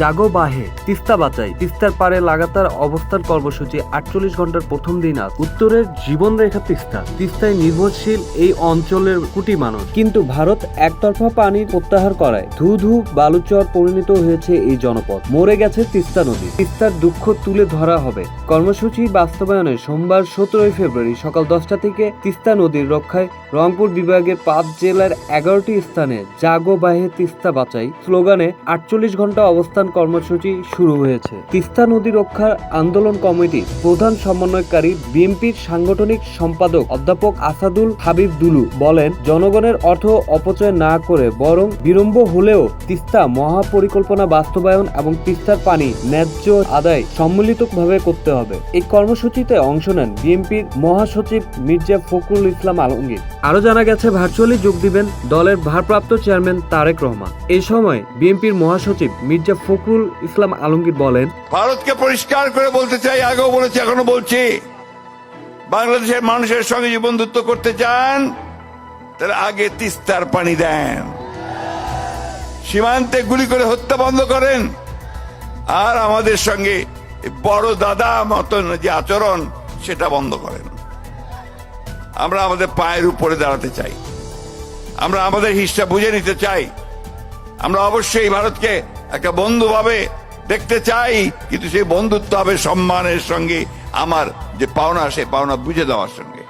জাগো বাহে, তিস্তা বাঁচাই। তিস্তার পারে লাগাতার অবস্থান কর্মসূচি, আটচল্লিশ ঘণ্টার প্রথম দিন আজ। উত্তরের জীবনরেখা তিস্তা। তিস্তায় নির্ভরশীল এই অঞ্চলের কোটি মানুষ। কিন্তু ভারত একতরফা পানি প্রত্যাহার করায় ধু ধু বালুচর পরিণত হয়েছে এই জনপদ। মরে গেছে তিস্তা নদী। তিস্তার দুঃখ তুলে ধরা হবে। কর্মসূচি বাস্তবায়নে সোমবার সতেরোই ফেব্রুয়ারি সকাল দশটা থেকে তিস্তা নদীর রক্ষায় রংপুর বিভাগের পাঁচ জেলার এগারোটি স্থানে জাগো বাহে তিস্তা বাঁচাই স্লোগানে আটচল্লিশ ঘণ্টা অবস্থান কর্মসূচি শুরু হয়েছে। তিস্তা নদী রক্ষার আন্দোলন কমিটি প্রধান সমন্বয়কারী বিএনপির সাংগঠনিক সম্পাদক অধ্যাপক আসাদুল হাবিব দুলু বলেন, জনগণের অর্থ অপচয় না করে বরং বিলম্ব হলেও তিস্তা মহাপরিকল্পনা বাস্তবায়ন এবং তিস্তার পানি ন্যায্য আদায় সম্মিলিতভাবে করতে হবে। এই কর্মসূচিতে অংশ নেন বিএনপির মহাসচিব মির্জা ফখরুল ইসলাম আলমগীর। আরও জানা গেছে, ভার্চুয়ালি যোগ দিবেন দলের ভারপ্রাপ্ত চেয়ারম্যান তারেক রহমান। এই সময় বিএনপির মহাসচিব মির্জা ফখরুল ইসলাম আলমগীর বলেন, ভারতকে পরিষ্কার করে বলতে চাই, আগেও বলেছি, এখনও বলছি, বাংলাদেশের মানুষের সঙ্গে যে বন্ধুত্ব করতে চান তাহলে আগে তিস্তার পানি দেন। সীমান্তে গুলি করে হত্যা বন্ধ করেন। আর আমাদের সঙ্গে বড় দাদা মতন যে আচরণ, সেটা বন্ধ করেন। আমরা আমাদের পায়ের উপরে দাঁড়াতে চাই। আমরা আমাদের হিসটা বুঝে নিতে চাই। আমরা অবশ্যই ভারতকে একটা বন্ধু ভাবে দেখতে চাই, কিন্তু সেই বন্ধুত্ব হবে সম্মানের সঙ্গে, আমার যে পাওনা, সে পাওনা বুঝে দেওয়ার সঙ্গে।